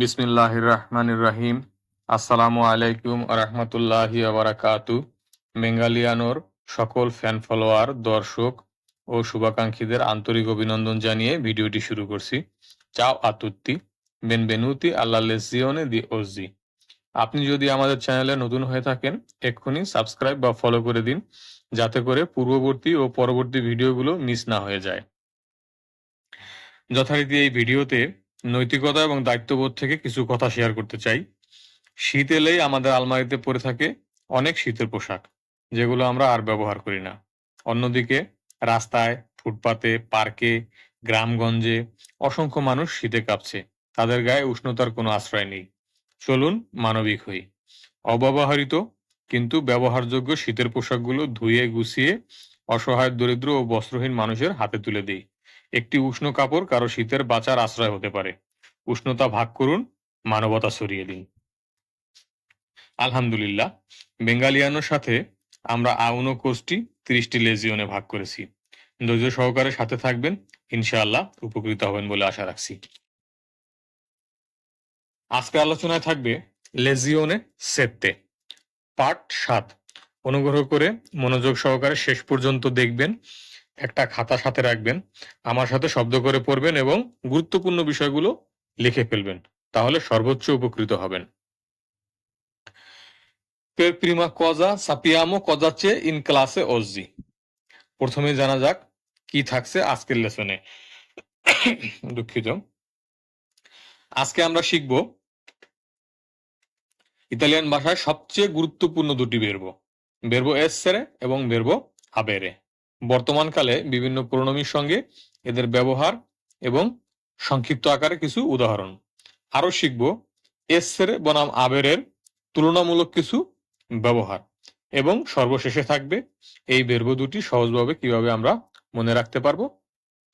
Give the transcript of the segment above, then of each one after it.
বিসমিল্লাহ রহমান রাহিম আসসালামু আলাইকুম রহমতুল্লাহি আবরাকাতু বেঙ্গালিয়ানোর সকল ফ্যান ফলোয়ার, দর্শক ও শুভাকাঙ্ক্ষীদের আন্তরিক অভিনন্দন জানিয়ে ভিডিওটি শুরু করছি। চাও আতুত্তি বেন বেনবেনুতি আল্লাহ লেসিওনে দি ওজি। আপনি যদি আমাদের চ্যানেলে নতুন হয়ে থাকেন, এক্ষুনি সাবস্ক্রাইব বা ফলো করে দিন, যাতে করে পূর্ববর্তী ও পরবর্তী ভিডিওগুলো মিস না হয়ে যায়। যথারীতি এই ভিডিওতে নৈতিকতা এবং দায়িত্ববোধ থেকে কিছু কথা শেয়ার করতে চাই। শীত এলেই আমাদের আলমারিতে পড়ে থাকে অনেক শীতের পোশাক, যেগুলো আমরা আর ব্যবহার করি না। অন্যদিকে রাস্তায়, ফুটপাতে, পার্কে, গ্রামগঞ্জে অসংখ্য মানুষ শীতে কাঁপছে, তাদের গায়ে উষ্ণতার কোনো আশ্রয় নেই। চলুন মানবিক হই। অব্যবহৃত কিন্তু ব্যবহারযোগ্য শীতের পোশাকগুলো ধুয়ে গুছিয়ে, অসহায় দরিদ্র ও বস্ত্রহীন মানুষের হাতে তুলে দিই। একটি উষ্ণ কাপড় কারও শীতের বাঁচার আশ্রয় হতে পারে। উষ্ণতা ভাগ করুন, মানবতা ছড়িয়ে দিন। আলহামদুলিল্লাহ, বেঙ্গালিয়ানোর সাথে আমরা আউনো কোর্সটি ত্রিশটি লেজিওনে ভাগ করেছি। ধৈর্য সহকারে সাথে থাকবেন, ইনশাআল্লাহ উপকৃত হবেন বলে আশা রাখছি। আজকে আলোচনায় থাকবে লেজিওনে সেত্তে। পার্ট সাত। অনুগ্রহ করে মনোযোগ সহকারে শেষ পর্যন্ত দেখবেন। একটা খাতা সাথে রাখবেন, আমার সাথে শব্দ করে পড়বেন এবং গুরুত্বপূর্ণ বিষয়গুলো লিখে ফেলবেন, তাহলে সর্বোচ্চ উপকৃত হবেন। cosa sappiamo cosa c'è in classe oggi. প্রথমে জানা যাক কি থাকছে আজকের লেসনে। দুঃখিত। আজকে আমরা শিখব ইতালিয়ান ভাষায় সবচেয়ে গুরুত্বপূর্ণ দুটি বেরবো বেরবো এসেরে এবং বেরবো আবেরে বর্তমানকালে বিভিন্ন প্রণমীর সঙ্গে এদের ব্যবহার এবং সংক্ষিপ্ত আকারে কিছু উদাহরণ। আরও শিখব এসেরে বনাম আবেরের তুলনামূলক কিছু ব্যবহার এবং সর্বশেষে থাকবে এই বেরব দুটি সহজভাবে কীভাবে আমরা মনে রাখতে পারব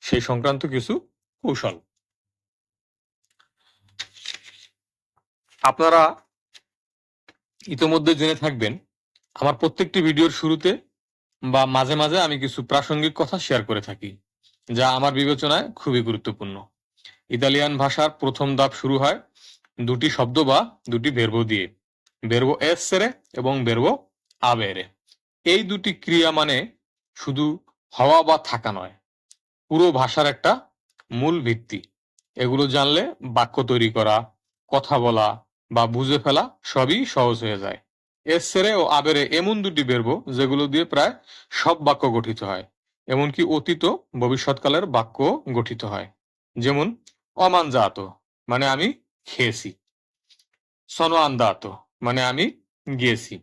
সেই সংক্রান্ত কিছু কৌশল। আপনারা ইতোমধ্যে জেনে থাকবেন, আমার প্রত্যেকটি ভিডিওর শুরুতে বা মাঝে মাঝে আমি কিছু প্রাসঙ্গিক কথা শেয়ার করে থাকি, যা আমার বিবেচনায় খুবই গুরুত্বপূর্ণ। ইতালিয়ান ভাষার প্রথম ধাপ শুরু হয় দুটি শব্দ বা দুটি বেরবো দিয়ে বেরবো এসেরে এবং বেরবো আবেরে এই দুটি ক্রিয়া মানে শুধু হওয়া বা থাকা নয়, পুরো ভাষার একটা মূল ভিত্তি। এগুলো জানলে বাক্য তৈরি করা, কথা বলা বা বুঝে ফেলা সবই সহজ হয়ে যায়। এসেরে ও আবেরে এমন দুটি বেরবো যেগুলো দিয়ে প্রায় সব বাক্য গঠিত হয়, এমনকি অতীত ভবিষ্যৎকালের বাক্য গঠিত হয়। যেমন, অমানজাত মানে আমি খেয়েছি। সনোয়ান্দাত মানে আমি গিয়েছি।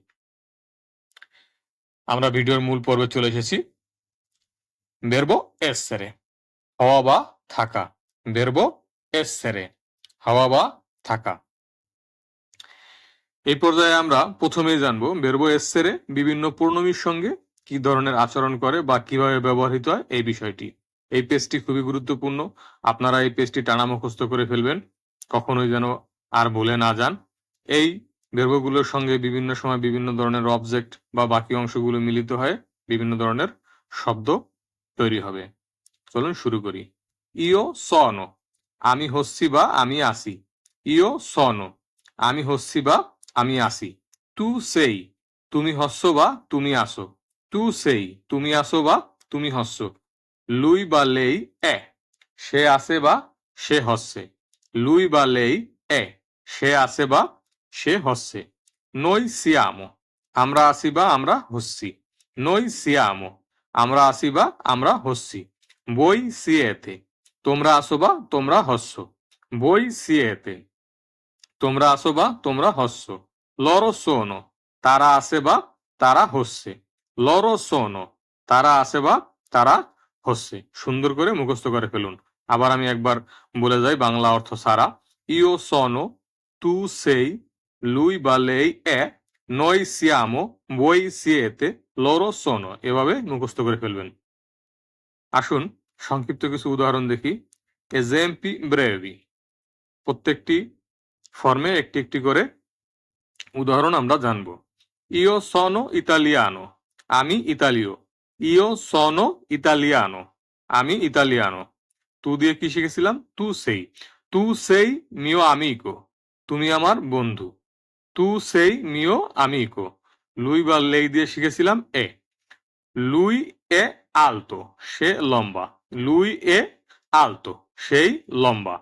আমরা ভিডিওর মূল পর্বে চলে এসেছি। বেরবো এসেরে হওয়া বা থাকা। বেরবো এসেরে হাওয়া বা থাকা। এই পর্যায়ে আমরা প্রথমেই জানব বেরবো এসেরে বিভিন্ন পূর্ণমীর সঙ্গে কি ধরনের আচরণ করে বা কীভাবে ব্যবহৃত হয় এই বিষয়টি। এই পেজটি খুবই গুরুত্বপূর্ণ। আপনারা এই পেজটি টানা মুখস্থ করে ফেলবেন। কখনোই যেন আর ভুলে না যান। এই বেরবগুলোর সঙ্গে বিভিন্ন সময় বিভিন্ন ধরনের অবজেক্ট বা বাকি অংশগুলো মিলিত হয়ে বিভিন্ন ধরনের শব্দ তৈরি হবে। চলুন শুরু করি। ইও সন, আমি হচ্ছি বা আমি আসি ইও সন, আমি হচ্ছি বা আমি আসি। তু সেই, তুমি হস্য বা তুমি আসো। তু সেই, তুমি আসো বা তুমি হস্য। লুই বা লেই এ, সে আসে বা সে হচ্ছে লুই বা লেই এ, সে আসে বা সে হচ্ছে নই সিয়ামো, আমরা আসি বা আমরা হচ্ছি নই সিয়ামো, আমরা আসি বা আমরা হচ্ছি বই সিয়েতে, তোমরা আসো বা তোমরা হস্য। বই সিয়েতে, তোমরা আসো বা তোমরা হস্য। লরো সোনো, তারা আছে বা তারা হচ্ছে। লরো সোনো, তারা আছে বা তারা হচ্ছে। সুন্দর করে মুখস্থ করে ফেলুন। আবার আমি একবার বলে যাই বাংলা অর্থ সারা। ইও সনো, তু সেই, লুই বা লেই এ, নই সিয়ামো, বই সিয়েতে লরো সোনো। এভাবে মুখস্থ করে ফেলবেন। আসুন সংক্ষিপ্ত কিছু উদাহরণ দেখি। এজেম্পি ব্রেভি। প্রত্যেকটি ফর্মে একটি একটি করে উদাহরণ আমরা জানব। ইও সনো ইতালিয়ানো। আমি ইতালীয়। ইও সনো ইতালিয়ানো। আমি ইতালিয়ানো। তু দিয়ে কি শিখেছিলাম? তু সেই। তু সেই মিও আমিকো। তুমি আমার বন্ধু। তু সেই মিও আমিকো। লুই বা লেই দিয়ে শিখেছিলাম এ। লুই এ আলতো, সে লম্বা। লুই এ আলতো, সেই লম্বা।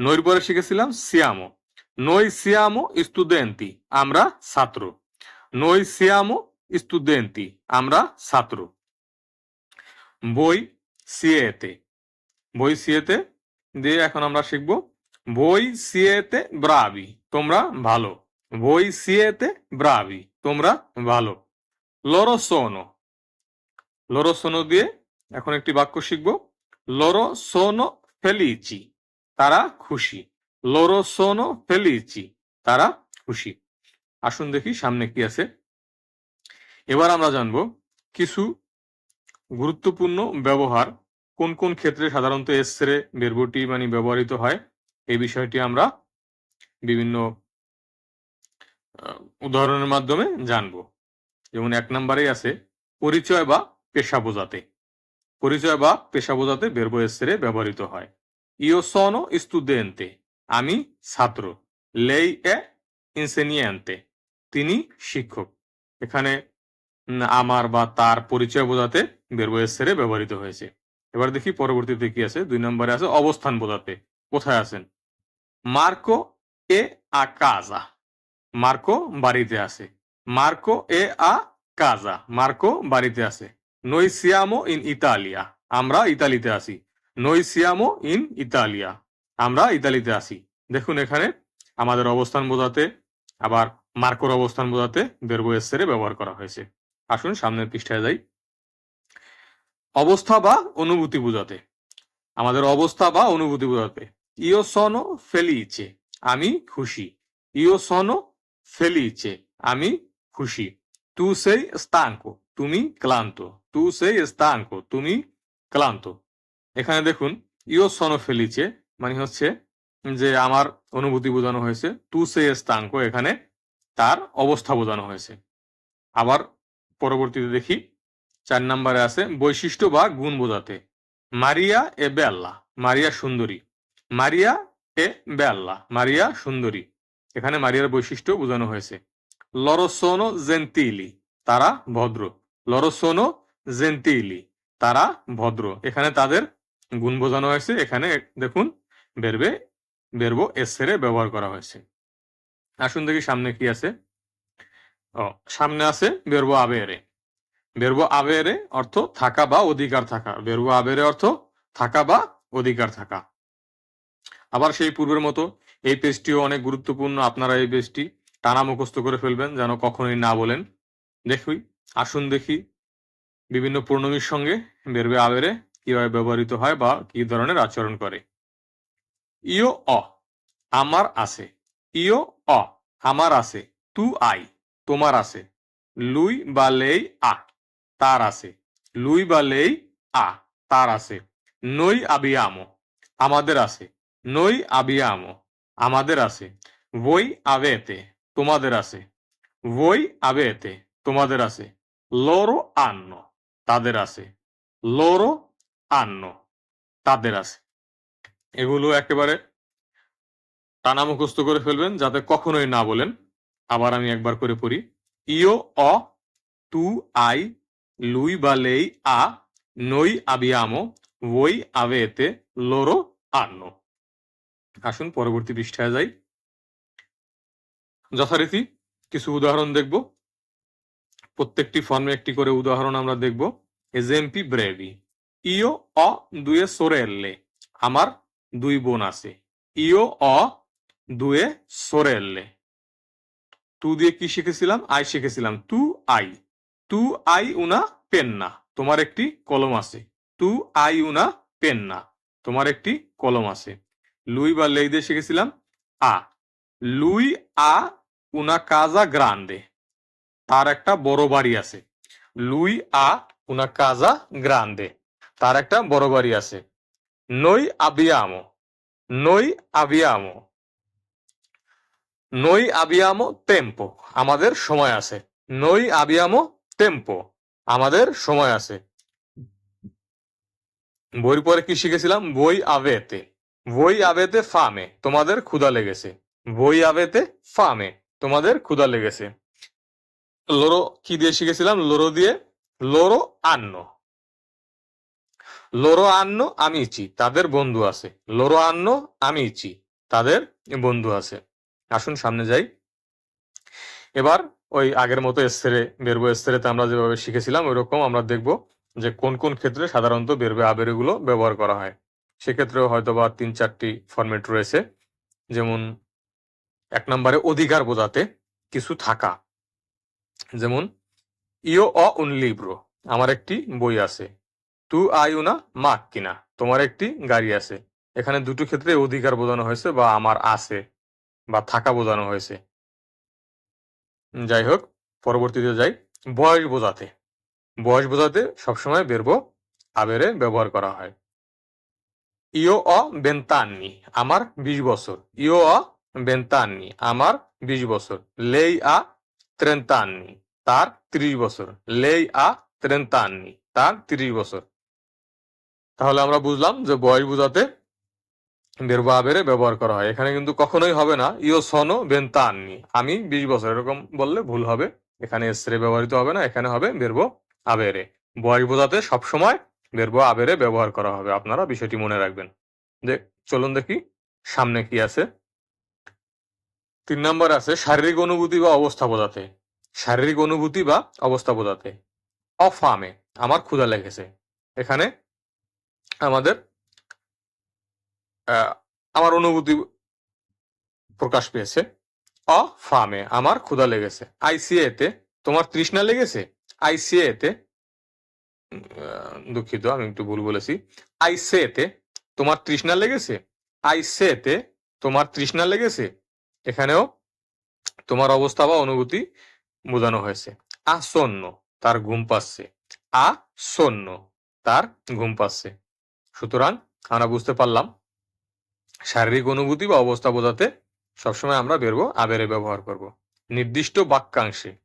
নইর পরে শিখেছিলাম সিয়ামো। নই সিয়ামো স্টুডেন্টি আমরা ছাত্র নই সিয়ামো স্টুডেন্টি আমরা ছাত্র বই সিয়েতে বই সিয়েতে দিয়ে এখন আমরা শিখব। বই সিয়েতে ব্রাভি তোমরা ভালো। বই সিয়েতে ব্রাভি তোমরা ভালো। লরো সোনো লরো সোনো দিয়ে এখন একটি বাক্য শিখব। লরো সোনো ফেলিচি তারা খুশি। লরো সোনো ফেলিচি তারা খুশি। আসুন দেখি সামনে কি আছে। এবার আমরা জানব কিছু গুরুত্বপূর্ণ ব্যবহার কোন কোন ক্ষেত্রে সাধারণত এসরে বেরবটি মানে ব্যবহৃত হয়, এই বিষয়টি আমরা বিভিন্ন উদাহরণের মাধ্যমে জানব। যেমন এক নম্বরেই আছে, পরিচয় বা পেশা বোঝাতে। পরিচয় বা পেশা বোঝাতে বেরবো এসরে ব্যবহৃত হয়। ইও সনো স্টুডেন্তে আমি ছাত্র। লেই এ ইনসেনিয়েন্তে। তিনি শিক্ষক। এখানে আমার বা তার পরিচয় বোঝাতে বেরবো এসরে ব্যবহৃত হয়েছে। এবার দেখি পরবর্তীতে কি আছে। দুই নম্বরে আছে অবস্থান বোঝাতে। কোথায় আছেন? মার্কো এ আ কাজা। মার্কো বাড়িতে আছে। মার্কো এ আ কাজা। মার্কো বাড়িতে আছে। নই সিয়ামো ইন ইতালিয়া। আমরা ইতালিতে আছি। নই সিয়ামো ইন ইতালিয়া। আমরা ইতালিতে আছি। দেখুন এখানে আমাদের অবস্থান বোঝাতে, আবার মার্কোর অবস্থান বোঝাতে বেরবো এসেরে ব্যবহার করা হয়েছে। আসুন সামনের পৃষ্ঠায় যাই। অবস্থা বা অনুভূতি বোঝাতে। আমাদের অবস্থা বা অনুভূতি বোঝাতে ইও সনো ফেলিচে আমি খুশি। ইও সনো ফেলিচে আমি খুশি। তু সেই স্তাঙ্কো তুমি ক্লান্ত। তু সেই স্তাঙ্কো তুমি ক্লান্ত। এখানে দেখুন ইও সনো ফেলিচে মানে হচ্ছে যে আমার অনুভূতি বোঝানো হয়েছে। তু সেই স্তাঙ্কো এখানে তার অবস্থা বোঝানো হয়েছে। আবার পরবর্তীতে দেখি চার নম্বরে আছে, বৈশিষ্ট্য বা গুণ বোঝাতে। মারিয়া এ বেল্লা মারিয়া সুন্দরী। মারিয়া এ বেল্লা মারিয়া সুন্দরী। এখানে মারিয়ার বৈশিষ্ট্য বোঝানো হয়েছে। লরসোনো জেন্তিলি, তারা ভদ্র। লরসোনো জেন্তিলি, তারা ভদ্র। এখানে তাদের গুণ বোঝানো হয়েছে। এখানে দেখুন বেরবে বেরবো এসেরে ব্যবহার করা হয়েছে। আসুন দেখি সামনে কি আছে। ও, সামনে আছে বেরবো আবেরে বেরবো আবেরে অর্থ থাকা বা অধিকার থাকা। বেরবো আবেরে অর্থ থাকা বা অধিকার থাকা। আবার সেই পূর্বের মতো এই পেজটিও অনেক গুরুত্বপূর্ণ। আপনারা এই পেজটি টানা মুখস্থ করে ফেলবেন যেন কখনোই না বলেন। দেখুই, আসুন দেখি বিভিন্ন পূর্ণমীর সঙ্গে বেরবে আবেরে কীভাবে ব্যবহৃত হয় বা কি ধরনের আচরণ করে। ইও অ। আমার আছে। ইও অ। আমার আছে। তু আই। তোমার আছে। লুই বা লেই আ। তার আছে। লুই বা লেই আ। তার আছে। নই আবিয়ামো। আমাদের আছে। নই আবিয়ামো। আমাদের আছে। বই আবেতে। তোমাদের আছে। বই আবেতে। তোমাদের আছে। লোরো আন্ন। তাদের আছে। লোরো আন্ন। তাদের আছে। এগুলো একেবারে টানা মুখস্থ করে ফেলবেন, যাতে কখনোই না বলেন। আবার আমি একবার করে পড়ি। ইও অ, তু, আই, লুই, বা lei a noi abbiamo voi avete loro hanno আসুন, পরবর্তী পৃষ্ঠায় যাই। যথারীতি কিছু উদাহরণ দেখব। প্রত্যেকটি ফর্মে একটি করে উদাহরণ আমরা দেখব। এজেম্পি ব্রেভি। ইও অ, দুয়ে, সোরেল্লে। আমার দুই বোন আছে। ইও, অ, দুয়ে সোরেল্লে তু দিয়ে কি শিখেছিলাম? আই শিখেছিলাম। তু, আই। তু, আই, উনা, পেন্না। তোমার একটি কলম আছে। তু, আই, উনা, পেন্না। তোমার একটি কলম আছে। লুই বা লেই দিয়ে শিখেছিলাম? আ। লুই, আ, উনা, কাজা গ্রান্ডে তার একটা বড় বাড়ি আছে। লুই, আ, উনা, কাজা গ্রান্ডে তার একটা বড় বাড়ি আছে। নই আবিয়ামো নই আবিয়ামো নই আবিয়ামো টেম্পো আমাদের সময় আছে. নই আবিয়ামো টেম্পো আমাদের সময় আছে. বইয়ের পরে কি শিখেছিলাম? বই আবেতে বই আবেতে ফামে তোমাদের ক্ষুধা লেগেছে। বই আবেতে ফামে তোমাদের ক্ষুধা লেগেছে। লোরো কি দিয়ে শিখেছিলাম? লোরো দিয়ে? লোরো আন্ন লোরো আন্ন আমিচি তাদের বন্ধু আছে। লোরো আন্ন আমিচি তাদের বন্ধু আছে। আসুন সামনে যাই। এবার ওই আগের মতো এসেরে বেরবো। এসেরেতে আমরা যেভাবে শিখেছিলাম, ওইরকম আমরা দেখব যে কোন কোন ক্ষেত্রে সাধারণত বেরবে আবেরগুলো ব্যবহার করা হয়। সেক্ষেত্রেও হয়তো বা তিন চারটি ফরম্যাট রয়েছে। যেমন এক নম্বরে অধিকার বোঝাতে কিছু থাকা। যেমন ইও অ উনলিব্রো আমার একটি বই আছে। তু আয়ুনা মাক কিনা। তোমার একটি গাড়ি আছে। এখানে দুটো ক্ষেত্রে অধিকার বোঝানো হয়েছে বা আমার আছে বা থাকা বোঝানো হয়েছে। যাই হোক, পরবর্তীতে যাই। বয়স বোঝাতে। বয়স বোঝাতে সবসময় বেরবো আবেরে ব্যবহার করা হয়। ইও অ বেন্তান্নি, আমার বিশ বছর। ইও অ বেন্তান্নি, আমার বিশ বছর। লেই আ ত্রেন্তান্নি, তার ত্রিশ বছর। লেই আ ত্রেন্তান্নি, তার ত্রিশ বছর। তাহলে আমরা বুঝলাম যে বয়স বোঝাতে বেরবো ব্যবহার করা হয়। এখানে কিন্তু কখনোই হবে না ইও সনো বেন্তান্নি আমি বিশ বছর এরকম বললে ভুল হবে। এখানে এসরে ব্যবহৃত হবে না, এখানে হবে বেরবো আবেরে। বয়স বোঝাতে সবসময় বেরবো আবেরে ব্যবহার করা হবে। আপনারা বিষয়টি মনে রাখবেন। যে চলুন দেখি সামনে কি আছে। তিন নম্বর আছে, শারীরিক অনুভূতি বা অবস্থা বোঝাতে। শারীরিক অনুভূতি বা অবস্থা বোঝাতে। অফামে, আমার ক্ষুধা লেগেছে। এখানে আমাদের আমার অনুভূতি প্রকাশ পেয়েছে। অফামে আমার ক্ষুধা লেগেছে। আইসিএ তে, তোমার তৃষ্ণা লেগেছে? আইসিএ তে দুঃখিত, আমি একটু ভুল বলেছি। আইসে তে, তোমার তৃষ্ণা লেগেছে? আইসে তে, তোমার তৃষ্ণা লেগেছে? এখানেও তোমার অবস্থা বা অনুভূতি বোঝানো হয়েছে। আসন্ন, তার ঘুম পাচ্ছে। আসন্ন, তার ঘুম পাচ্ছে। সুতরাং আমরা বুঝতে পারলাম শারীরিক অনুভূতি বা অবস্থা বোঝাতে সবসময় আমরা বেরবো আবেরে ব্যবহার করব। নির্দিষ্ট বাক্যাংশে।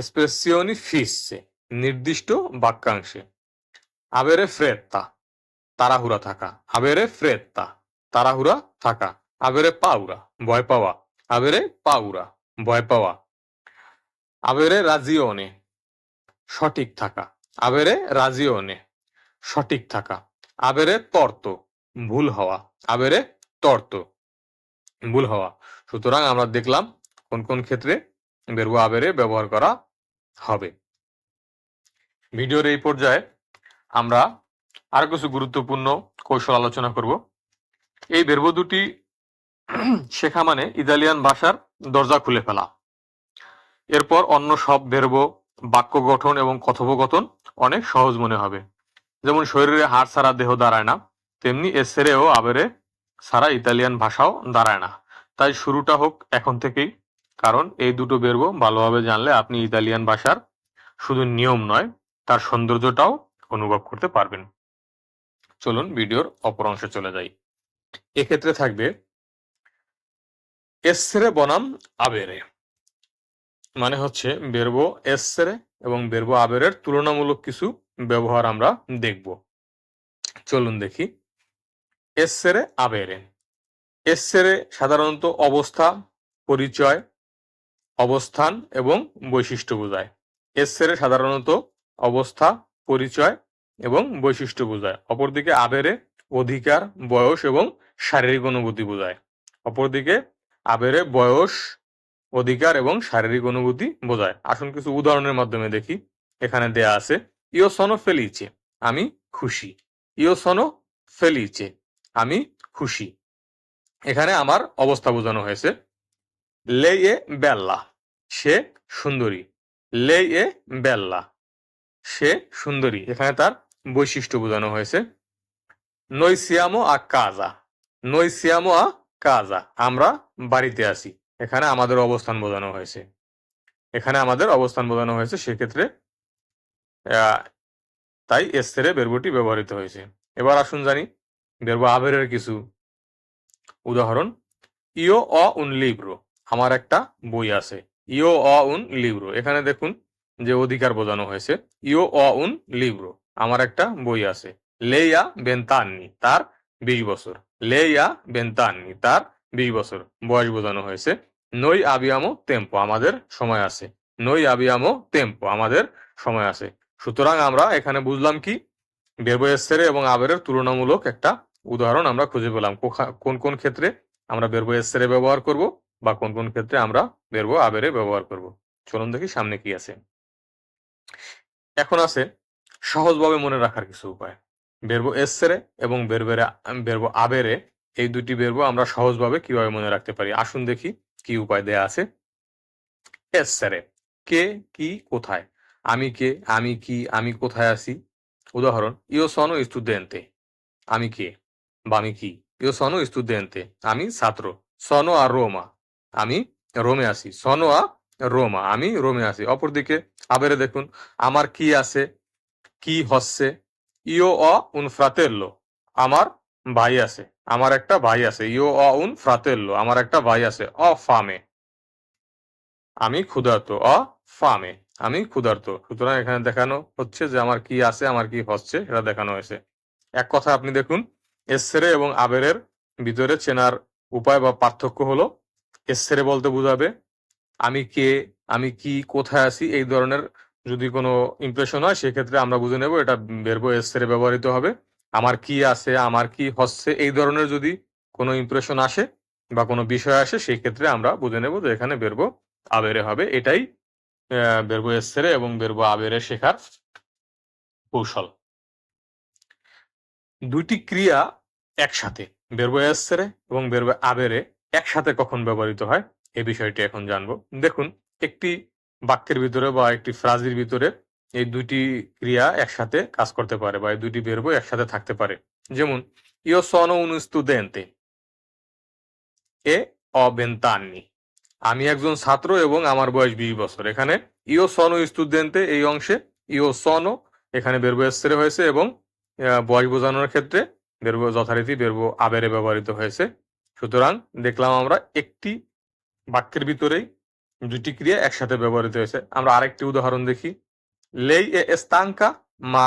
স্পেসিওনি ফিসছে নির্দিষ্ট বাক্যাংশে। আবেরে ফ্রেত্তা তাড়াহুড়া থাকা। আবেরে ফ্রেত্তা তাড়াহুড়া থাকা। আবেরে পাউরা ভয় পাওয়া। আবেরে পাউরা ভয় পাওয়া। আবেরে রাজিওনে, সঠিক থাকা। আবেরে রাজিওনে, সঠিক থাকা। আবেরে তর্ত, ভুল হওয়া। আবেরে তর্ত, ভুল হওয়া। সুতরাং আমরা দেখলাম কোন কোন ক্ষেত্রে বেরবো আবেরে ব্যবহার করা হবে। ভিডিওর এই পর্যায়ে আমরা আরও কিছু গুরুত্বপূর্ণ কৌশল আলোচনা করব। এই বেরবো দুটি শেখা মানে ইতালিয়ান ভাষার দরজা খুলে ফেলা। এরপর অন্য সব বেরবো বাক্য গঠন এবং কথোপকথন অনেক সহজ মনে হবে। যেমন শরীরে হাড় ছাড়া দেহ দাঁড়ায় না, তেমনি এসেরেও আবেরে সারা ইতালিয়ান ভাষাও দাঁড়ায় না। তাই শুরুটা হোক এখন থেকেই, কারণ এই দুটো বেরবো ভালোভাবে জানলে আপনি ইতালিয়ান ভাষার শুধু নিয়ম নয়, তার সৌন্দর্যটাও অনুভব করতে পারবেন। চলুন ভিডিওর অপর অংশে চলে যাই। এক্ষেত্রে থাকবে এসরে বনাম আবেরে। মানে হচ্ছে বেরবো এসরে এবং বেরবো আবেরের তুলনামূলক কিছু ব্যবহার আমরা দেখব। চলুন দেখি। এসরে আবেরে এসরে সাধারণত অবস্থা, পরিচয়, অবস্থান এবং বৈশিষ্ট্য বোঝায়। এসরে সাধারণত অবস্থা, পরিচয় এবং বৈশিষ্ট্য বোঝায়। অপরদিকে আবেরে অধিকার, বয়স এবং শারীরিক অনুভূতি বোঝায়। অপরদিকে আবেরে বয়স, অধিকার এবং শারীরিক অনুভূতি বোঝায়। আসুন কিছু উদাহরণের মাধ্যমে দেখি। এখানে দেয়া আছে ইও সনো ফেলিছে আমি খুশি। ইও সনো ফেলিছে আমি খুশি। এখানে আমার অবস্থা বোঝানো হয়েছে। লে এ বেল্লা, সে সুন্দরী। লে এ বেল্লা, সে সুন্দরী। এখানে তার বৈশিষ্ট্য বোঝানো হয়েছে। নৈসিয়ামো আ কাজা, নৈসিয়ামো আ কাজা, আমরা বাড়িতে আছি। এখানে আমাদের অবস্থান বোঝানো হয়েছে। এখানে আমাদের অবস্থান বোঝানো হয়েছে সেক্ষেত্রে তাই এসেরে বেরবটি ব্যবহৃত হয়েছে। এবার আসুন জানি বেরবো আবেরের কিছু। উদাহরণ, ইও অ উন লিব্রো, আমার একটা বই আছে। ইও অ উন লিব্রো, এখানে দেখুন যে অধিকার বোঝানো হয়েছে। ইও অ উন লিব্রো, আমার একটা বই আছে। লেইয়া বেন্তান্নি, তার বিশ বছর। লেইয়া বেন্তান্নি, তার বিশ বছর, বয়স বোঝানো হয়েছে। নই আবিয়ামো টেম্পো, আমাদের সময় আছে। নই আবিয়ামো টেম্পো, আমাদের সময় আছে। সুতরাং আমরা এখানে বুঝলাম কি? বেরবো এসেরে এবং আবেরের তুলনামূলক একটা উদাহরণ আমরা খুঁজে পেলাম। কোন কোন ক্ষেত্রে আমরা বেরবো এসেরে ব্যবহার করব বা কোন কোন ক্ষেত্রে আমরা বেরবো আবেরে ব্যবহার করব? চলুন দেখি সামনে কি আছে। এখন আছে সহজভাবে মনে রাখার কিছু উপায়। বেরবো এসেরে এবং বেরবেরে, বেরবো আবেরে এই দুটি বেরবো আমরা সহজভাবে কীভাবে মনে রাখতে পারি? আসুন দেখি কি উপায় দেয়া আছে। এসেরে কে, কি, কোথায়? আমি কে? আমি কি? আমি কোথায় আছি? উদাহরণ ইও সনো স্টুডেন্টে। আমি কে? বা আমি কি? ইও সনো স্টুডেন্টে। আমি ছাত্র। সনো আর রোমা। আমি রোমে আসি সনো আ রোমা। আমি রোমে আসি অপরদিকে আবেরে দেখুন, আমার কি আছে? কি হচ্ছে? ইও অ উন ফ্রাতেল্লো। আমার ভাই আছে। আমার একটা ভাই আছে। ইও অ উন ফ্রাতেল্লো। আমার একটা ভাই আছে। অ ফামে। আমি ক্ষুধার্ত। অ ফামে। আমি ক্ষুধার্ত। সুতরাং এখানে দেখানো হচ্ছে যে আমার কি আছে, আমার কি হচ্ছে, সেটা দেখানো হয়েছে। এক কথা আপনি দেখুন, এসেরে এবং আবেরের ভিতরে চেনার উপায় বা পার্থক্য হলো, এসেরে বলতে বোঝাবে, আমি কে, আমি কি, কোথায় আছি, এই ধরনের যদি কোনো ইমপ্রেশন হয়, সেক্ষেত্রে আমরা বুঝে নেব, এটা বেরবো এসেরে ব্যবহৃত হবে। আমার কি আছে, আমার কি হচ্ছে, এই ধরনের যদি কোনো ইমপ্রেশন আসে বা কোনো বিষয় আসে সেই ক্ষেত্রে আমরা বুঝে নেব যে এখানে বেরবো আবেরে হবে। এটাই বেরবো এসেরে এবং বেরবো আবেরে শেখার কৌশল। দুইটি ক্রিয়া একসাথে বেরবো এসেরে এবং বেরবো আবেরে একসাথে কখন ব্যবহৃত হয় এই বিষয়টি এখন জানব। দেখুন, একটি বাক্যের ভিতরে বা একটি ফ্রাজের ভিতরে এই দুইটি ক্রিয়া একসাথে কাজ করতে পারে বা এই দুইটি বেরবো একসাথে থাকতে পারে। যেমন ইও সনো উন স্টুডেন্টে এ অবেন্তান্নি। আমি একজন ছাত্র এবং আমার বয়স বিশ বছর। এখানে ইও সনো স্টুডেন্টে এই অংশে ইও সনো, এখানে বেরবো এসেরে হয়েছে এবং বয়স বোঝানোর ক্ষেত্রে বেরবো যথারীতি বেরবো আবেরে ব্যবহৃত হয়েছে। সুতরাং দেখলাম আমরা একটি বাক্যের ভিতরেই দুটি ক্রিয়া একসাথে ব্যবহৃত হয়েছে। আমরা আরেকটি উদাহরণ দেখি। লেই এ এস্তাঙ্কা মা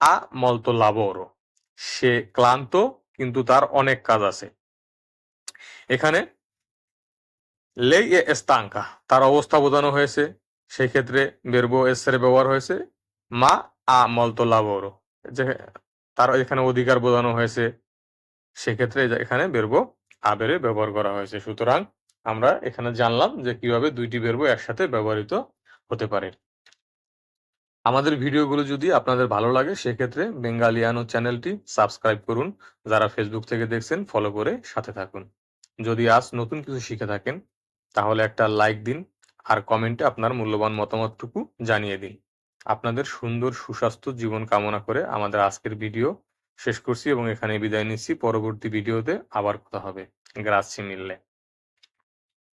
আ মলতো লাবর। সে ক্লান্ত, কিন্তু তার অনেক কাজ আছে। এখানে লেই এ এস্তাঙ্কা তার অবস্থা বোঝানো হয়েছে। সেই ক্ষেত্রে বেরবো এসের ব্যবহার হয়েছে। মা আ মলতো লাবোরো যে তার এখানে অধিকার বোঝানো হয়েছে। সেক্ষেত্রে এখানে বেরবো আবেরে ব্যবহার করা হয়েছে। সুতরাং আমরা এখানে জানলাম যে কীভাবে দুইটি বেরবো একসাথে ব্যবহৃত হতে পারে। আমাদের ভিডিওগুলো যদি আপনাদের ভালো লাগে, সেক্ষেত্রে বেঙ্গালিয়ানো চ্যানেলটি সাবস্ক্রাইব করুন। যারা ফেসবুক থেকে দেখছেন ফলো করে সাথে থাকুন। যদি আজ নতুন কিছু শিখে থাকেন তাহলে একটা লাইক দিন আর কমেন্টে আপনার মূল্যবান মতামতটুকু জানিয়ে দিন। আপনাদের সুন্দর, সুস্বাস্থ্য জীবন কামনা করে আমাদের আজকের ভিডিও শেষ করছি এবং এখানে বিদায় নিচ্ছি। পরবর্তী ভিডিওতে আবার কথা হবে। গ্রাসি মিললে।